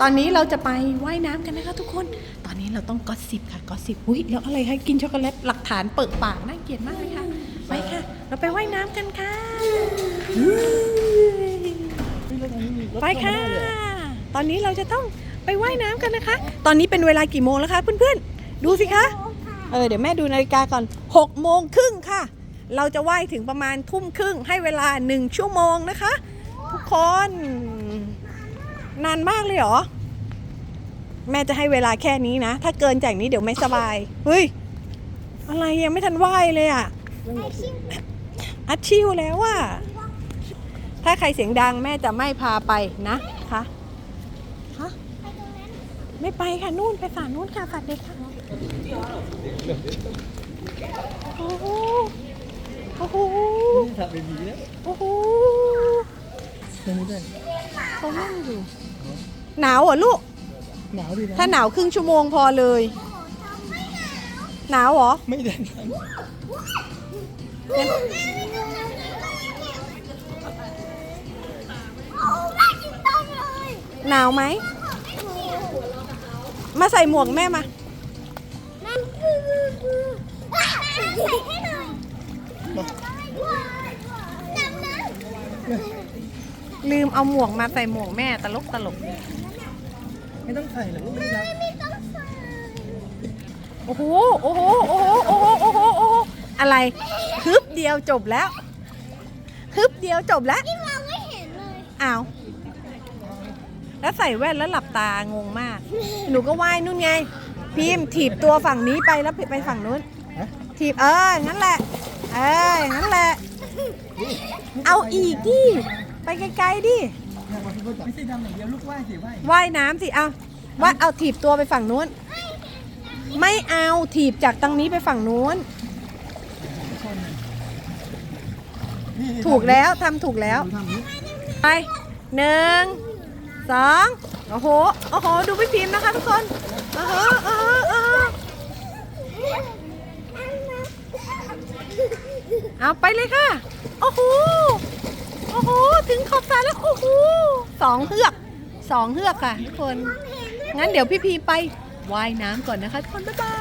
ตอนนี้เราจะไปว่ายน้ำกันนะคะทุกคน ตอนนี้เราต้องกอสซิบค่ะกอสซิบอุ้ยแล้วอะไรให้กินช็อกโกแลตหลักฐานเปิดปากน่าเกลียดมากเลยค่ะ ไปค่ะ เราไปว่ายน้ำกันค่ะ ไปค่ะ ตอนนี้เราจะต้องไปว่ายน้ำกันนะคะ ตอนนี้เป็นเวลากี่โมงแล้วคะเพื่อนๆ ดูสิคะ เออเดี๋ยวแม่ดูนาฬิกาก่อน6โมงครึ่งค่ะ เราจะว่ายถึงประมาณทุ่มครึ่งให้เวลา 1 ชั่วโมงนะคะ ทุกคน นานมากเลยเหรอ แม่จะให้เวลาแค่นี้นะ ถ้าเกินจากนี้เดี๋ยวไม่สบาย เฮ้ย อะไรยังไม่ทันว่ายเลยอะ อัดชิวแล้วอะถ้าใครเสียงดังแม่จะไม่พาไปนะคะฮะไม่ไปค่ะนู่นไปฝั่งนู่นค่ะฝั่งเด็กค่ะ โอ้โห โอ้โหสับเบบีแล้วโอ้โหตรงนี้ด้วย เขานั่งอยู่ หนาวเหรอลูก หนาวดีนะถ้าหนาวครึ่งชั่วโมงพอเลย หนาวเหรอ ไม่ได้นะหนาวไหม มาใส่หมวกแม่มา ลืมเอาหมวกมาใส่หมวกแม่ตลกตลกไม่ต้องใส่หรอกไม่รักโอ้โหโอ้โหโอ้โหโอ้โหโอ้โหโอ้โหอะไรฮึบเดียวจบแล้วฮึบเดียวจบแล้วอ้าวแล้วใส่แว่นแล้วหลับตางงมาก หนูก็ว่ายนู่นไง พิมพ์ถีบตัวฝั่งนี้ไปแล้วไปฝั่งนู้นฮะถีบเอออย่างนั้นแหละ เอออย่างนั้นแหละ เอาอีกดิ ไปไกลๆดิไม่ใช่ดำอย่างเดียวลูกว่ายสิว่ายว่ายน้ำสิเอาว่ายเอาถีบตัวไปฝั่งนู้น ไม่เอาถีบจากตรงนี้ไปฝั่งนู้น ถูกแล้วทำถูกแล้วทำนี้ไปหนึ่งสองโอ้โหโอ้โหดูพี่พิมพ์นะคะทุกคนเออเออเออเอาไปเลยค่ะ โอ้โหโอ้โห ถึงขอบสระแล้วโอ้โหสองเฮือกสองเฮือกค่ะทุกคน งั้นเดี๋ยวพี่พีไปว่ายน้ำก่อนนะคะทุกคนบ๊ายบาย